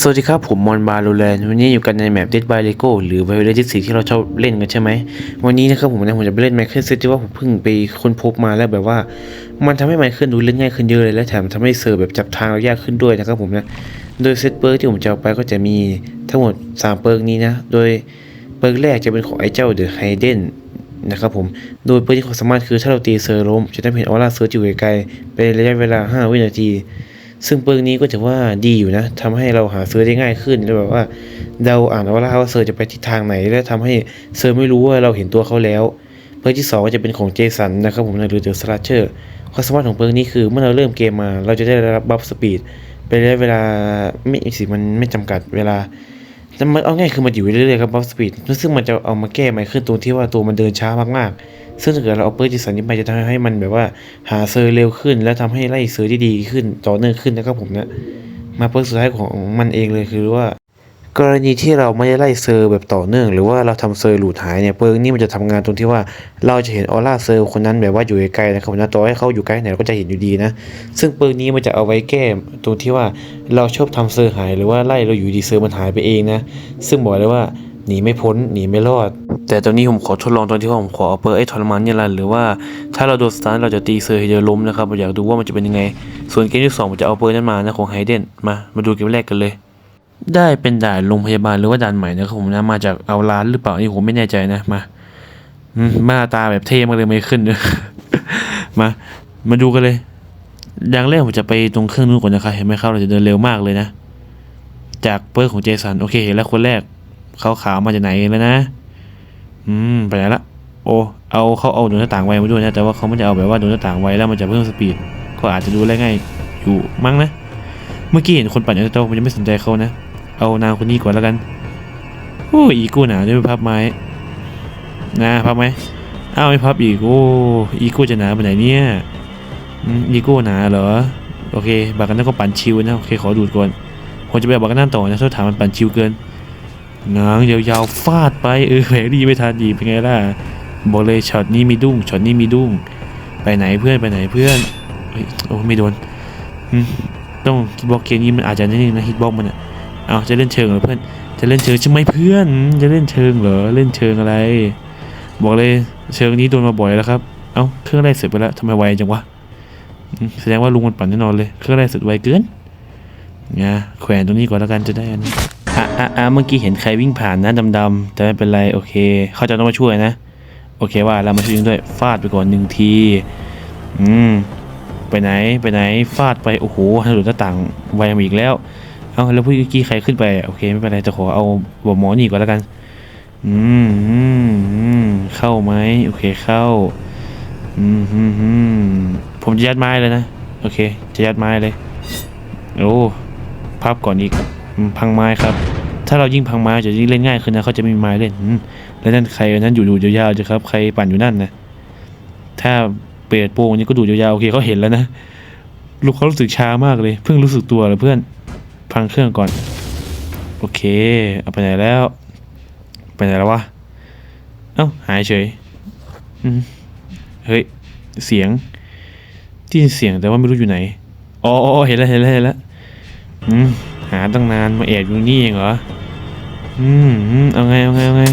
สวัสดีครับ ผมมอนบาลูแลนวันนี้อยู่กันในแมป Dead by Lego หรือ Violet ที่สีที่เราชอบเล่นกันใช่ไหม วันนี้นะครับผมนะผมจะไปเล่นไมเคิลเซตที่ว่าผมเพิ่งไปค้นพบมาแล้วแบบว่า มันทำให้ไมเคิลดูเล่นง่ายขึ้นเยอะเลยและแถมทำให้เซอร์แบบจับทางเรายากขึ้นด้วยนะครับผมนะ โดยเซตเปิร์กที่ผมจะเอาไปก็จะมีทั้งหมด 3 เปิร์กนี้นะ โดยเปิร์กแรกจะเป็นของไอ้เจ้าเดอะไฮเดนนะครับผม โดยเปิร์กที่ความสามารถคือถ้าเราตีเซอร์ล้มจะได้เห็นออร่าเซอร์อยู่ไกลๆเป็นระยะเวลา 5 วินาที ซึ่งเปิร์กนี้ก็ถือว่าดีอยู่นะทำให้เราหาซื้อได้ง่ายขึ้นแล้วแบบว่าเดาอ่านว่าว่าเซอร์จะไปทิศทางไหน และทำให้เซอร์ไม่รู้ว่าเราเห็นตัวเขาแล้ว เปิร์กที่สองก็จะเป็นของเจสันนะครับผมหรือเดอะสลัชเชอร์ความสามารถของเปิร์กนี้คือเมื่อเราเริ่มเกมมา เราจะได้รับบัฟสปีดเป็นระยะเวลาไม่สิมันไม่จำกัดเวลาแต่มันเอาง่ายคือมันอยู่เรื่อยๆครับบัฟสปีดซึ่งมันจะเอามาแก้ใหมขึ้นตรงที่ว่าตัวมันเดินช้ามากๆ ซึ่งถ้าเกิดเราเอาเปิร์กเจสันนี้ไปจะทำให้มันแบบว่าหาเซอร์เร็วขึ้น และทำให้ไล่เซอร์ที่ดีขึ้นต่อเนื่องขึ้นนะครับผมนะมาเปิร์กสุดท้ายของมันเองเลยคือว่า กรณีที่เราไม่ได้ไล่เซอร์แบบต่อเนื่อง หรือว่าเราทำเซอร์หลุดหายเนี่ยเปิร์กนี่มันจะทำงานตรงที่ว่าเราจะเห็นออร่าเซอร์คนนั้นแบบว่าอยู่ไกลๆนะครับนะต่อให้เขาอยู่ใกล้ไหนเราก็จะเห็นอยู่ดีนะ ซึ่งเปิร์กนี้มันจะเอาไว้แก้ตรงที่ว่าเราชอบทำเซอร์หาย หรือว่าไล่เราอยู่ดีเซอร์มันหายไปเองนะซึ่งบอกเลยว่า หนีไม่พ้นหนีไม่รอด แต่ตอนนี้ผมขอทดลองตอนที่ว่าผมขอเอาเปิร์ไอ้ทรมานเนี่ยละหรือว่าถ้าเราโดนสตาร์ทเราจะตีเซอร์ให้เดล้มนะครับผมอยากดูว่ามันจะเป็นยังไง ส่วนเกมที่สองผมจะเอาเปิร์นั้นมานะของไฮเดนมามาดูเกมแรกกันเลย ได้เป็นด่านโรงพยาบาลหรือว่าด่านใหม่นะครับผมนะมาจากเอาร้านหรือเปล่านี่ผมไม่แน่ใจนะมาอืมหน้าตาแบบเท่มากเลยไม่ขึ้นมา มาดูกันเลยอย่างแรกผมจะไปตรงเครื่องนู้นก่อนนะครับเห็นไหมครับเราจะเดินเร็วมากเลยนะ จากเปิร์ของเจสันโอเคเห็นแล้วคนแรก ขาขาวมาจากไหนแล้วนะ อืมไปไหนละโอ้เอาเขาเอาโดนหน้าต่างไว้มาด้วยนะแต่ว่าเขาไม่ได้เอาแบบว่าโดนหน้าต่างไว้แล้วมันจะเพิ่มสปีดก็อาจจะดูได้ง่ายอยู่มั้งนะ เมื่อกี้เห็นคนปั่นอยู่ในโต๊ะผมจะไม่สนใจเขานะ เอานางคนนี้ก่อนแล้วกันโอ้อีกูหนาด้วยพับไม้นะพับไหมอ้าวไม่พับอีกโอ้อีกูจะหนาไปไหนเนี่ยอืมอีกูหนาเหรอโอเคบากันนั่นก็ปั่นชิวนะโอเคขอดูดก่อนผมจะไปบากันนั่นต่อนะถ้าถามมันปั่นชิวเกิน ง้างยาวๆฟาดไปเออแผลดีไม่ทันดีเป็นไงล่ะบอกเลยช็อตนี้มีดุ้งช็อตนี้มีดุ้ง ไปไหนเพื่อนไปไหนเพื่อนโอ้ไม่โดนต้องฮิตบ็อกเกมนี้มันอาจจะนิดนึงนะฮิตบ็อกมันอะเอาจะเล่นเชิงเหรอเพื่อน จะเล่นเชิงใช่ไหมเพื่อน จะเล่นเชิงเหรอเล่นเชิงอะไร บอกเลยเชิงนี้โดนมาบ่อยแล้วครับ เอ้าเครื่องแรกเสร็จไปแล้วทำไมไวจังวะแสดงว่าลุงมันปั่นแน่นอนเลย เครื่องแรกเสร็จไวเกินเนี่ยแขวนตรงนี้ก่อนแล้วกันจะได้อันนี้ อะอะอะเมื่อกี้เห็นใครวิ่งผ่านนะดำๆแต่ไม่เป็นไรโอเคเขาจะต้องมาช่วยนะ โอเคว่าเรามาช่วยด้วยฟาดไปก่อนหนึ่งทีอืมไปไหนไปไหนฟาดไปโอ้โหทะลุหน้าต่างไวมาอีกแล้วเอาแล้วผู้กี้ใครขึ้นไปโอเคไม่เป็นไรจะขอเอาบอกหมอนี่ก่อนแล้วกันอืมอืมเข้าไหมโอเคเข้าอืมอืมอืมผมจะยัดไม้เลยนะโอเค จะยัดไม้เลยโอ้พับก่อนอีก พังไม้ครับ ถ้าเรายิ่งพังไม้จะยิ่งเล่นง่ายขึ้นนะเขาจะไม่มีไม้เล่นแล้วนั่นใครนั้นอยู่ดูยาวๆจะครับใครปั่นอยู่นั่นนะถ้าเปิดโปงนี่ก็ดูยาวๆโอเคเขาเห็นแล้วนะลูกเขารู้สึกช้ามากเลยเพิ่งรู้สึกตัวเลยเพื่อนพังเครื่องก่อน โอเค เอาไปไหนแล้ว ไปไหนแล้ววะเอ้าหายเฉยเฮ้ยเสียงได้ยินเสียงแต่ว่าไม่รู้อยู่ไหนอ๋ออ๋อเห็นแล้วเห็นแล้วเห็นแล้วอืม หาตั้งนานมาแอบอยู่นี่เองเหรออืมอืมเอาไงเอาไงเอาไง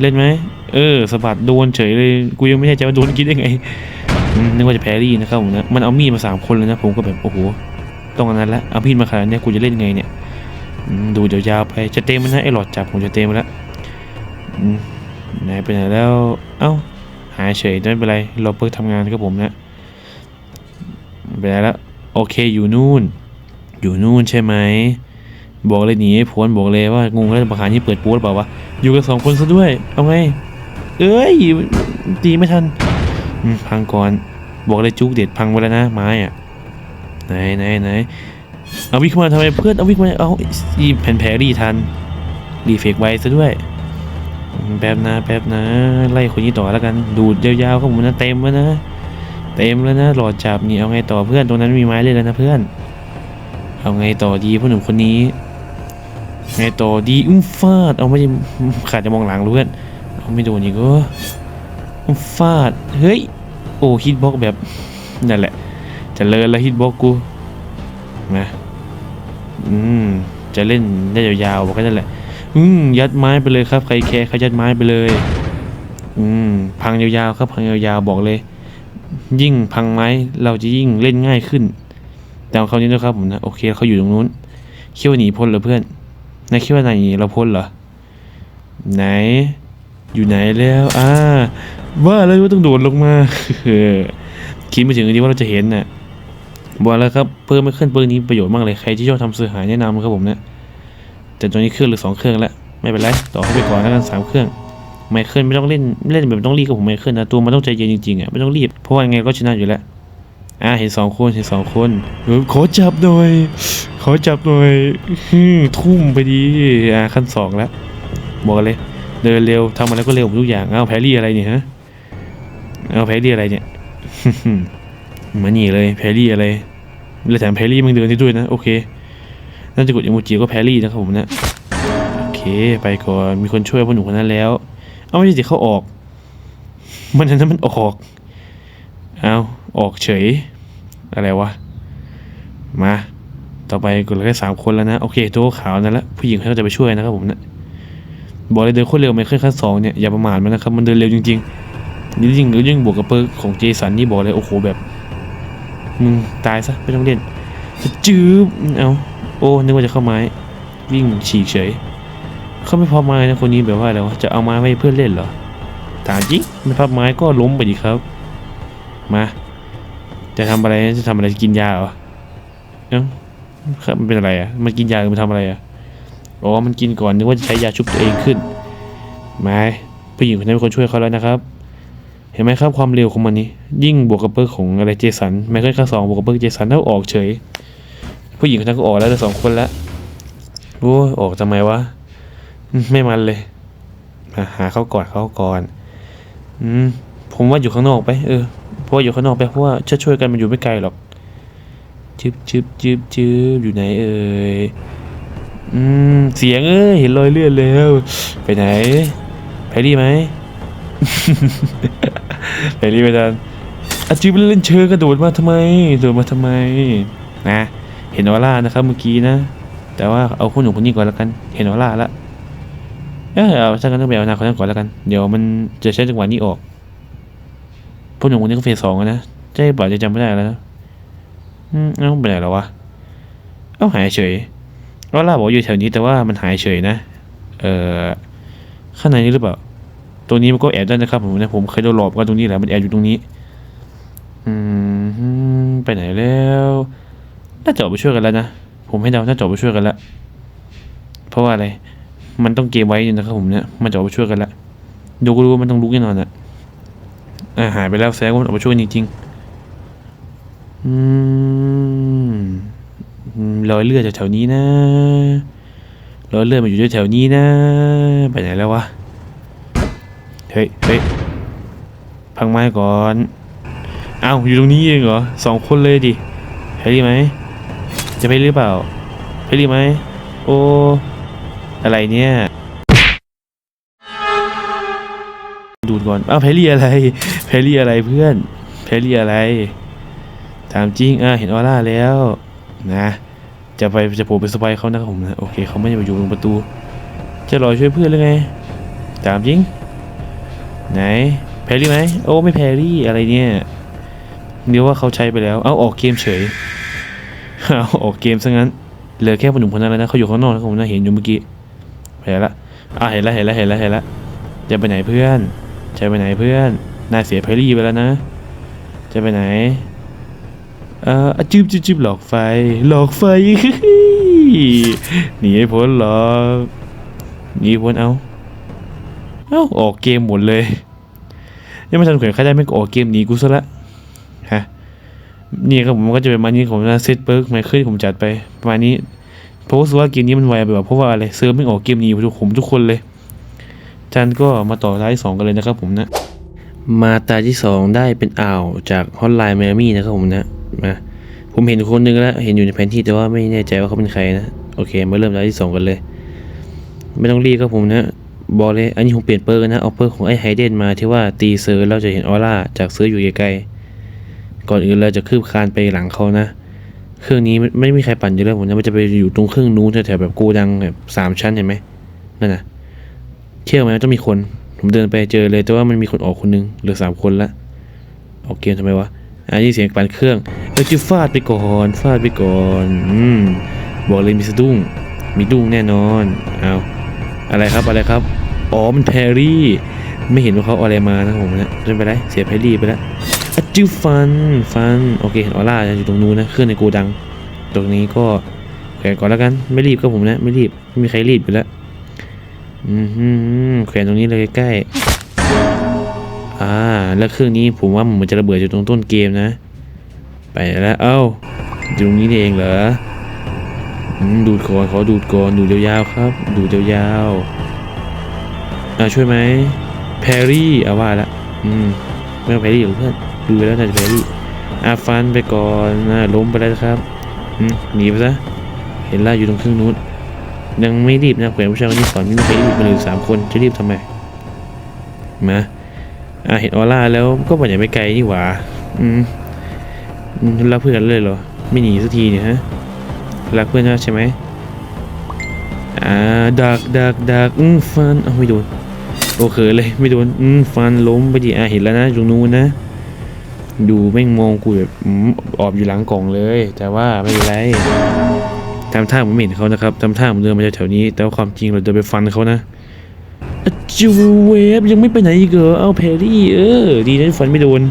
เล่นไหม เออสะบัดโดนเฉยเลย กูยังไม่แน่ใจว่าโดนกินได้ไงนึกว่าจะแพรรี่นะครับผมนะ มันเอามีดมาสามคนเลยนะ ผมก็แบบโอ้โห ต้องอันนั้นละ เอามีดมาขนาดเนี้ยกูจะเล่นไงเนี่ยดูยาวๆไป จะเต็มมันนะไอ้หลอดจับผมจะเต็มแล้วไหนไปไหนแล้ว เอ้า หายเฉยไม่เป็นไร เรอเปิร์กทำงานครับผมนะไปไหนแล้ว โอเคอยู่นู่น อยู่นู่นใช่ไหม บอกเลยหนีให้พ้นบอกเลยว่างงแล้วประหารนี่เปิดปูหรือเปล่าวะอยู่กันสองคนซะด้วยเอาไงเอ้ยตีไม่ทันพังก่อนบอกเลยจุกเด็ดพังไปแล้วนะไม้อะไหนไหนไหนเอาวิ่งมาทำไมเพื่อนเอาวิ่งมาเอาอีแผ่นแผลรีทันรีเฟกไว้ซะด้วยแป๊บนะแป๊บนะ ไล่คนนี้ต่อแล้วกัน ดูดยาวๆเข้าผมนะเต็มแล้วนะ เต็มแล้วนะหลอดจับนี่เอาไงต่อเพื่อนตรงนั้นมีไม้เลยแล้วนะเพื่อน เอาไงต่อดีพ่อหนุ่มคนนี้ ไงต่อดีอุ้มฟาด เอาไม่ขาดจะมองหลังรู้เพื่อนเอาไม่โดนอีกก็อุ้มฟาด เฮ้ย โอ้ฮิตบ็อกแบบนั่นแหละ จะเลินแล้วฮิตบ็อกกูมาอืม จะเล่นได้ยาวๆบอกกันนั่นแหละ อืม ยัดไม้ไปเลยครับ ใครแคร์เขายัดไม้ไปเลย อืม พังยาวๆครับ พังยาวๆบอกเลย ยิ่งพังไม้เราจะยิ่งเล่นง่ายขึ้น แต่ของเขานี้นะครับผมนะ โอเคเขาอยู่ตรงนู้นคิดว่าหนีพ้นเหรอเพื่อน นายคิดว่านายหนเราพ้นเหรอ ไหน อยู่ไหนแล้วอ่าว่าแล้วว่าต้องโดดลงมาคิดไม่ถึงจริงว่าเราจะเห็นน่ะบอกแล้วครับเพิ่มไม่ขึ้นเปิร์นี้ประโยชน์มากเลยใครที่ชอบทำสื่อหายแนะนำครับผมเนี่ยแต่ตอนนี้เครื่องเหรือสองเครื่องแล้วไม่เป็นไรต่อให้ไปก่อนแล้วกันสามเครื่องไม่เคิลไม่ต้องเล่นเล่นแบบต้องรีบกับผมไมเคิลนนะตัวมันต้องใจเย็นจริงๆอะไม่ต้องรีบเพราะว่าไงก็ชนะอยู่แล้ว อ่าเห็นสองคนเห็นสองคนขอจับหน่อยขอจับหน่อยทุ่มไปดีอ่าขั้นสองแล้วบอกเลย เดินเร็วทำอะไรก็เร็วหมทุกอย่างเอาแพรี่อะไรเนี่ยฮะเอาแพรี่อะไรเนี่ยมานี่เลยแพรี่อะไรแล้วแถมแพรี่มึงเดินได้ด้วยนะโอเคน่าจะกดอิโมจิก็แพรี่นะครับผมนะโอเคไปก่อนมีคนช่วยพวกหนูคนนั้นแล้ว เอาไม่ใช่สิเขาออก มันอันนั้นมันออกเอา ออกเฉย อะไรวะ มา ต่อไปกดเหลือแค่สามคนแล้วนะ โอเคตัวขาวนั่นละผู้หญิงเขาจะไปช่วยนะครับผมนะบอกเลยเดินโคตรเร็วไมเคิลขั้นสองเนี่ย อย่าประมาทมันนะครับ มันเดินเร็วจริงๆนี่ยิ่งยิ่งบวกกับเปิร์กของเจสันนี่บอกเลยโอ้โหแบบมึงตายซะไม่ต้องเล่นจะจืบเอาโอ้นึกว่าจะเข้าไม้ วิ่งฉีกเฉย เขาไม่พอไม้นะคนนี้แบบว่าอะไรวะจะเอาไม้ไว้เพื่อเล่นเหรอตามจริงไม่พับไม้ก็ล้มไปดีครับ มา จะทำอะไรจะทำอะไรกินยาเหรอเอ้าครับมันเป็นอะไรอะมันกินยาหรือมันทำอะไรอะอ๋อมันกินก่อนนึกว่าจะใช้ยาชุบตัวเองขึ้นไม่ผู้หญิงคนนั้นเป็นคนช่วยเขาแล้วนะครับ เห็นไหมครับความเร็วของมันนี้ ยิ่งบวกกับเปิร์กของอะไรเจสันไมเคิลค่าสองบวกกับเปิร์กเจสันเท่าออกเฉย ผู้หญิงคนนั้นก็ออกแล้วสองคนแล้วโอ้ออกทำไมวะไม่มันเลยมาหาเขาก่อนเขาก่อน อืมผมว่าอยู่ข้างนอกไป เออ เพราะว่าอยู่ข้างนอกไปเพราะว่าจะช่วยกันมันอยู่ไม่ไกลหรอกจึบจึบจึบจึบอยู่ไหนเอ่ยอืมเสียงเอ้ยเห็นรอยเลือดแล้ว ไปไหนไปดีไหมไปรีไปดันอาจิบเล่นเชิงกระโดดมาทำไมโดดมาทำไมนะเห็นออร่านะครับเมื่อกี้นะ แต่ว่าเอาคนหนุ่มคนนี้ก่อนแล้วกัน เห็นออร่าแล้วเออเอาถ้างกันต้องไปเอานาคนนั้นก่อนแล้วกัน เดี๋ยวมันจะใช้จังหวะนี้ออก พวกหนุ่มคนนี้ก็เฟสสองนะจะให้บอกจะจำไม่ได้แล้วนะอืมเอ้าไปไหนแล้ววะเอ้าหายเฉยออร่าบอกอยู่แถวนี้แต่ว่ามันหายเฉยนะ เอ่อข้างในนี้หรือเปล่าตรงนี้มันก็แอบได้นะครับผมนะผมเคยโดนหลอกกันตรงนี้แหละมันแอบอยู่ตรงนี้ อืมไปไหนแล้วน่าจะออกไปช่วยกันแล้วนะผมให้เดาน่าจะออกไปช่วยกันแล้วเพราะว่าอะไร มันต้องเกมไว้อยู่นะครับผมเนี่ยมันจะออกไปช่วยกันแล้วดูก็รู้ว่ามันต้องลุกแน่นอนอะ อ่าหายไปแล้วแสดงว่ามันออกไปช่วยจริงๆอืมอืมรอยเลือดจากแถวนี้นะรอยเลือดมันอยู่ด้วแถวนี้นะ ไปไหนแล้ววะ เฮ้ยเฮ้ยพังไม้ก่อนเอาอยู่ตรงนี้เองเหรอสองคนเลยดิไปรีไหม จะไปหรือเปล่าไปรีไหม โอ้ อะไรเนี่ย ดูดก่อนอ้าวแพรี่อะไรแพรี่อะไรเพื่อนแพรี่อะไร ถามจริงอะเห็นออร่าแล้วนะ จะไปจะโผล่ไปสบายเขานะครับผมนะโอเคเขาไม่ได้มาอยู่ตรงประตู จะรอช่วยเพื่อนหรือไง ถามจริง ไหนแพรี่ไหมโอ้ไม่แพรี่อะไรเนี่ยเดี๋ยวว่าเขาใช้ไปแล้ว เอาออกเกมเฉยเอาออกเกมซะงั้นเหลือแค่ผู้หนุ่มคนนั้นแล้วนะเขาอยู่ข้างนอกนะผมนะเห็นอยู่เมื่อกี้เห็นละอะเห็นละเห็นละเห็นละเห็นละจะไปไหนเพื่อน จะไปไหนเพื่อน นายเสียแพรรี่ไปแล้วนะ จะไปไหน เอ่อจืบจืบจืบหลอกไฟ หลอกไฟ หนีให้พ้นหรอกหนีพ้นเอาเอ้าออกเกมหมดเลยยังไม่ทันเขียนใครได้ไม่ก็ออกเกมหนีกูซะละฮะนี่ครับผมก็จะเป็นมานี้ผมนะเซตเปิร์กไมเคิลผมจัดไปประมาณนี้เพราะว่ารู้ว่าเกมนี้มันไวไปแบบเพราะว่าอะไรเซิร์ฟไม่ออกเกมหนี้ทุกผมทุกคนเลย จันก็มาต่อท้ายสองกันเลยนะครับผมนะ มาตาที่สองได้เป็นอ่าวจากฮอตไลน์แมมี่นะครับผมนะมาผมเห็นคนหนึงแล้ว เห็นอยู่ในแผนที่แต่ว่าไม่แน่ใจว่าเขาเป็นใครนะ โอเค มาเริ่มตาที่สองกันเลย ไม่ต้องรีบครับผมนะบอกเลยอันนี้ผมเปลี่ยนเปอร์กันนะเอาเปอร์ของไอ้ไฮเดนมาที่ว่าตีเซอร์เราจะเห็นออร่าจากเซอร์อยู่ไกลๆก่อนอื่นเราจะคืบคานไปหลังเขานะ เครื่องนี้ไม่ไม่มีใครปั่นอยู่แล้วผมนะมันจะไปอยู่ตรงเครื่องนู้นแถวๆแบบโกดังแบบสามชั้นเห็นไหมนั่นน่ะ เชื่อไหมว่าต้องมีคน ผมเดินไปเจอเลยแต่ว่ามันมีคนออกคนนึงเหลือสามคนละออกเกมทำไมวะอันนี้เสียงปั่นเครื่องเออจะฟาดไปก่อนฟาดไปก่อนอืมบอกเลยมีสะดุ้งมีดุ้งแน่นอนเอาอะไรครับอะไรครับอ๋อมันแพรรี่ ไม่เห็นว่าเขาเอาอะไรมานะผมนะไม่เป็นไรเสียแพรรี่ไปแล้วอจิฟันฟันโอเคเห็นออร่าอยู่ตรงนู้นนะเครื่องในโกดัง ตรงนี้ก็แขวนก่อนแล้วกันไม่รีบก็ผมนะ ไม่รีบไม่มีใครรีบอยู่แล้ว อืมแขวนตรงนี้เลยใกล้ๆอ่า แล้วเครื่องนี้ผมว่ามันจะระเบิดอยู่ตรงต้นเกมนะ ไปแล้วเอ้าอยู่ตรงนี้เองเหรอดูดก่อนขอดูดก่อนดูดยาวๆครับ ดูดยาวๆอ่าช่วยไหมแพรรี่เอาว่าละอืมไม่ต้องแพรรี่หรอกเพื่อนดูไปแล้วน่าจะแพรรี่อาฟันไปก่อนนะล้มไปแล้วครับอืมหนีไปซะเห็นล่าอยู่ตรงเครื่องนู้น ยังไม่รีบนะแขวนผู้ชายคนนี้ก่อนไม่มีใครรีบมาเลยสามคนจะรีบทำไมมาอะเห็นออร่าแล้วก็บ่อยาไม่ไกลนี่หว่า อืมรักเพื่อนเลยเหรอ ไม่หนีสักทีเนี่ยฮะ รักเพื่อนใช่ไหมอ่าดักดักดักอืมฟันเอาไม่โดนโอเคเลยไม่โดนอืมฟันล้มไปดิอะเห็นแล้วนะตรงนู้นนะ ดูแม่งมองกูแบบอืมออบอยู่หลังกล่องเลย แต่ว่าไม่เป็นไร ทำท่าเหมือนเห็นเขานะครับทำท่าเหมือนเดินมาจากแถวนี้ แต่ว่าความจริงเราเดินไปฟันเขานะจูเวฟยังไม่ไปไหนอีกเหรอเอาแพรี่เออ ดีนะฟันไม่โดน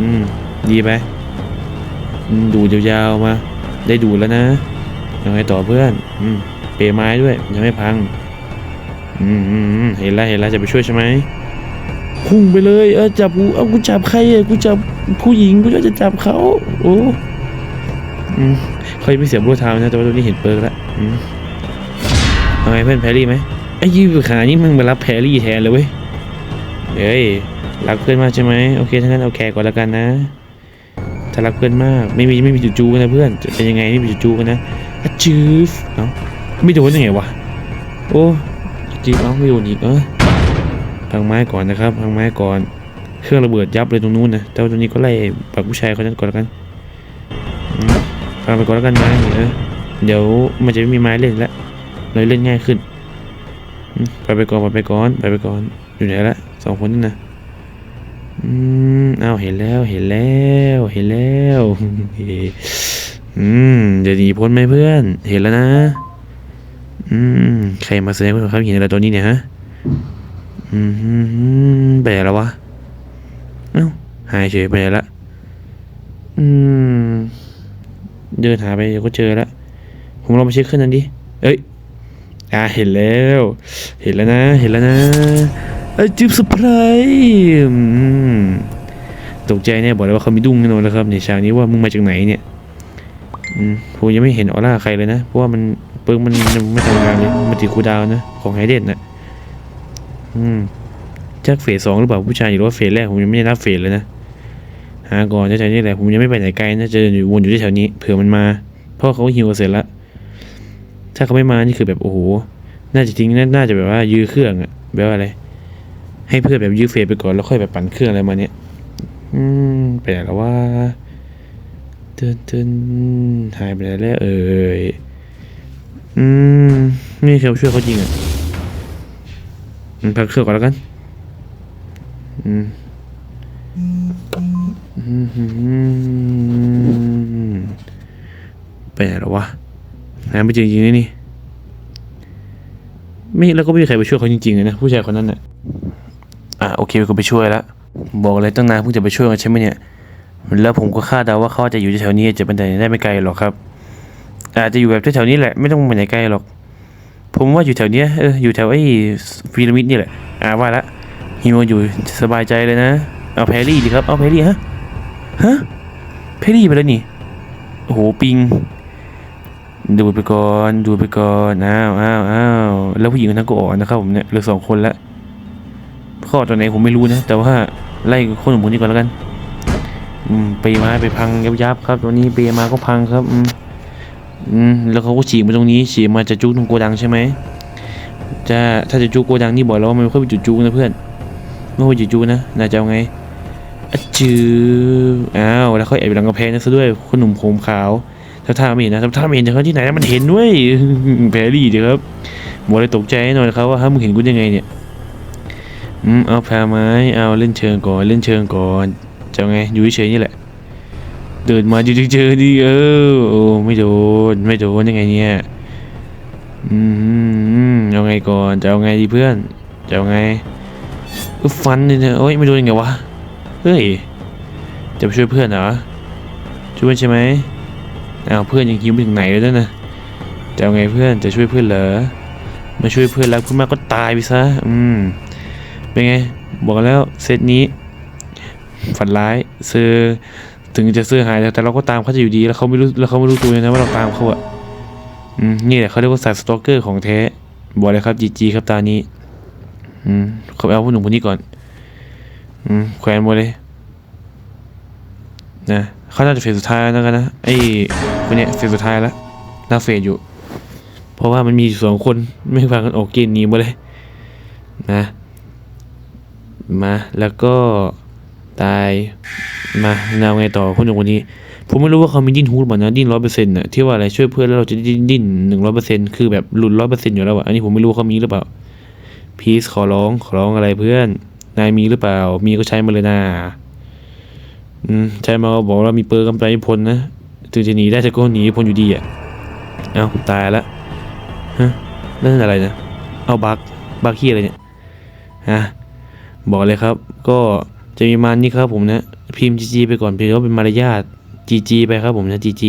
อืม ดีไปอืมดูยาวๆมา ได้ดูแล้วนะยังไงต่อเพื่อน อืม เปยไม้ด้วย ยังไม่พัง อืมอืมเห็นแล้วเห็นแล้วจะไปช่วยใช่ไหมพุ่งไปเลย เออจับกูเอากูจับใครอะกูจับผู้หญิงกูจะจับเขาโอ้อืม เขายังไม่เสียบรูเท้านะแต่ว่าตัวนี้เห็นเปิร์กแล้วอืมเอาไงเพื่อนแพรี่ไหมไอ้ยี่ขานี่มึงมารับแพรี่แทนเลยเว้ยเฮ้ยรักเพื่อนมากใช่ไหมโอเคถ้างั้นเอาแคร์ก่อนล้วกันนะถ้ารักเพื่อนมากไม่มีไม่มีจูๆกันนะเพื่อนจะเป็นยังไงไม่มีจูๆกันนะอจืฟเอ้าไม่โดนยังไงวะโอ้จีบเอ้าไม่โดนอีกเออพังไม้ก่อนนะครับพังไม้ก่อนเครื่องระเบิดยับเลยตรงนู้นนะแต่ว่าตรงนี้ก็ไล่ปักผู้ชายคนนั้นก่อนล้วกัน มพังไปก่อนแล้วกันไม้เออเดี๋ยวมันจะไม่มีไม้เล่นแล้วเลยเล่นง่ายขึ้น ไปไปก่อนไปไปก่อนไปไปก่อนอยู่ไหนละสองคนนั่นะอืมอ้าวเห็นแล้วเห็นแล้วเห็นแล้วอืมจะหนีพ้นไหมเพื่อน เห็นแล้วนะ อืมใครมาแสดงความเห็นอะไรตัวนี้เนี่ยฮะอืมไปไหนแล้ววะเอ้าหายเฉยไปไหนละอืม เดินหาไปเดี๋ยวก็เจอละผมลองไปเช็คขึ้นนั้นดิ เอ้ย อ่าเห็นแล้ว เห็นแล้วนะ เห็นแล้วนะไอ้จิ๊บสปรายอืมตกใจแน่บอกเลยว่าเขามีดุ้งแน่นอนนะครับในฉากนี้ว่ามึงมาจากไหนเนี่ยอผมยังไม่เห็นออร่าใครเลยนะ เพราะว่ามันเปิงมันยังไม่ทำงานเลยมันติดคูดาวน์นะ ของไฮเดนนะอืมจากเฟสสองหรือเปล่าผู้ชายหรือว่าเฟสแรกผมยังไม่ได้รับเฟสเลยนะ หาก่อนแถวๆนี้แหละผมยังไม่ไปไหนไกลนะจะอยู่วนอยู่ที่แถวนี้เผื่อมันมาเพราะเขาฮิวเสร็จแล้วถ้าเขาไม่มานี่คือแบบโอ้โหน่าจะทิ้งน่าจะแบบว่ายื้อเครื่องอะแบบว่าอะไร ให้เพื่อนแบบยื้อเฟสไปก่อนแล้วค่อยแบบปั่นเครื่องอะไรมาเนี่ยอืมไปไหนแล้วว่าเดินเดินหายไปไหนแล้วเอ่ยอืมนี่เขาช่วยเขาจริงอะพักเครื่องก่อนแล้วกัน อืม ไปไหนแล้ววะหาไม่เจอจริงๆนะนี่ ไม่แล้วก็ไม่มีใครไปช่วยเขาจริงๆเลยนะผู้ชายคนนั้นน่ะ อะโอเคก็ไปช่วยแล้วบอกเลยตั้งนานเพิ่งจะไปช่วยกันใช่ไหมเนี่ย แล้วผมก็คาดเดาว่าเขาจะอยู่แถวนี้จะไปไหนได้ไม่ไกลหรอกครับ อาจจะอยู่แบบแถวๆนี้แหละไม่ต้องไปไหนไกลหรอก ผมว่าอยู่แถวเนี้ยเอออยู่แถวไอ้พีระมิดนี่แหละ อ่าว่าละฮิโมอยู่สบายใจเลยนะ เอาแพรี่ดีครับ เอาแพรี่ฮะ ฮะ แพรี่ไปแล้วนี่ โอ้โห ปิง ดูไปก่อน ดูไปก่อน อ้าวอ้าวอ้าวแล้วผู้หญิงคนนั้นก็อ่อนนะครับผมเนี่ย เหลือสองคนละ ข้อตัวไหนผมไม่รู้นะ แต่ว่าไล่คนของผมนี่ก่อนแล้วกัน อืมไปมาไปพังยับยับๆครับ ตัวนี้ไปมาก็พังครับ อืมอืมแล้วเขาก็ฉีกมาตรงนี้ฉีกมาจะจุกตรงโกดังใช่ไหมจะถ้าจะจุกโกดังนี่บอกแล้วว่ามันไม่ค่อยเป็นจุกจุกนะเพื่อนไม่ค่อยจุกจุกนะน่าจะเอาไง อจืออ้าวแล้วเขาแอบอยู่หลังกำแพงนั่นซะด้วยคุณหนุ่มผมขาวถ้าท่าไม่เห็นนะถ้าท่าไม่เห็นจะเขาที่ไหนนะมันเห็นด้วยแพรรี่เดี๋ยวครับบอกเลยตกใจหน่อยนะครับว่าถ้ามึงเห็นกูยังไงเนี่ยอืมเอาแพรไม้เอาเล่นเชิงก่อนเล่นเชิงก่อนจะไงอยู่เฉยๆนี่แหละเดินมาดีๆเจอดีเออโอ้ไม่โดนไม่โดนยังไงเนี่ยอืมเอาไงก่อนจะเอาไงดีเพื่อนจะเอาไงฟันเลยเนี่ยโอ้ยไม่โดนยังไงวะ เฮ้ย จะไปช่วยเพื่อนเหรอ ช่วยใช่ไหมเอ้าเพื่อนยังยิ้มไปถึงไหนแล้วนะจะเอาไงเพื่อนจะช่วยเพื่อนเหรอไมาช่วยเพื่อนแล้วคุณมากก็ตายไปซะ อืม เป็นไง บอกแล้วเซตนี้ ฝันร้ายซื้อถึงจะซื้อหายแต่เราก็ตามเขาจะอยู่ดีแล้วเขาไม่รู้แล้วเขาไม่รู้ตัวนะว่าเราตามเขาอะอืมนี่แหละเขาเรียกว่าสายสตอกเกอร์ของแท้ บอกเลยครับจีจีครับตานี้ อืมเขาเอาผู้หนุ่มคนนี้ก่อน อืมแขวนหมดเลยนะเขาน่าจะเฟสสุดท้ายแล้วกันนะไอ้คนเนี้ยเฟสสุดท้ายแล้วน่าเฟสอยู่ เพราะว่ามันมีสองคนไม่ฟังกันออกเกณฑ์นีหมดเลยนะมาแล้วก็ตายมาแนวไงต่อคนหนุ่มคนนี้ ผมไม่รู้ว่าเขามีดิ้นฮูดหรือเปล่านะดิ้นร้อยเปอร์เซ็นต์น่ะที่ว่าอะไรช่วยเพื่อนแล้วเราจะดิ้นดิ้นหนึ่งร้อยเปอร์เซ็นต์คือแบบหลุดร้อยเปอร์เซ็นต์อยู่แล้วอะอันนี้ผมไม่รู้เขามีหรือเปล่าพีซขอร้องขอร้องอะไรเพื่อน นายมีหรือเปล่า มีก็ใช้มาเลยนะอืมใช้มาบอกว่ามีเปอร์กำไรพลนะ ถึงจะหนีได้จะก็หนีพ้นอยู่ดีอะ เอ้าตายละฮะนั่นอะไรนะ เอาบักบักขี้อะไรเนี่ย ฮะ บอกเลยครับ ก็จะมีมันนี่ครับผมนะ พิมพ์ GG ไปก่อนเพียงว่าเป็นมารยาท GG ไปครับผมนะ GG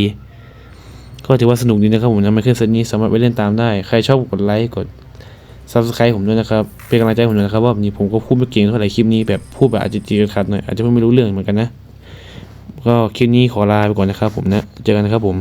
ก็ถือว่าสนุกดีนะครับผมนะไม่เคยเซตนี้สามารถไปเล่นตามได้ ใครชอบกดไลค์กด ซับสไครต์ผมด้วยนะครับเป็นกำลังใจผมด้วยนะครับว่านี้ผมก็พูดไม่เก่งเท่าไหร่คลิปนี้แบบพูดแบบอาจจะจีขัดหน่อยอาจจะไม่รู้เรื่องเหมือนกันนะ ก็คลิปนี้ขอลาไปก่อนนะครับผมนะเจอกันนะครับผม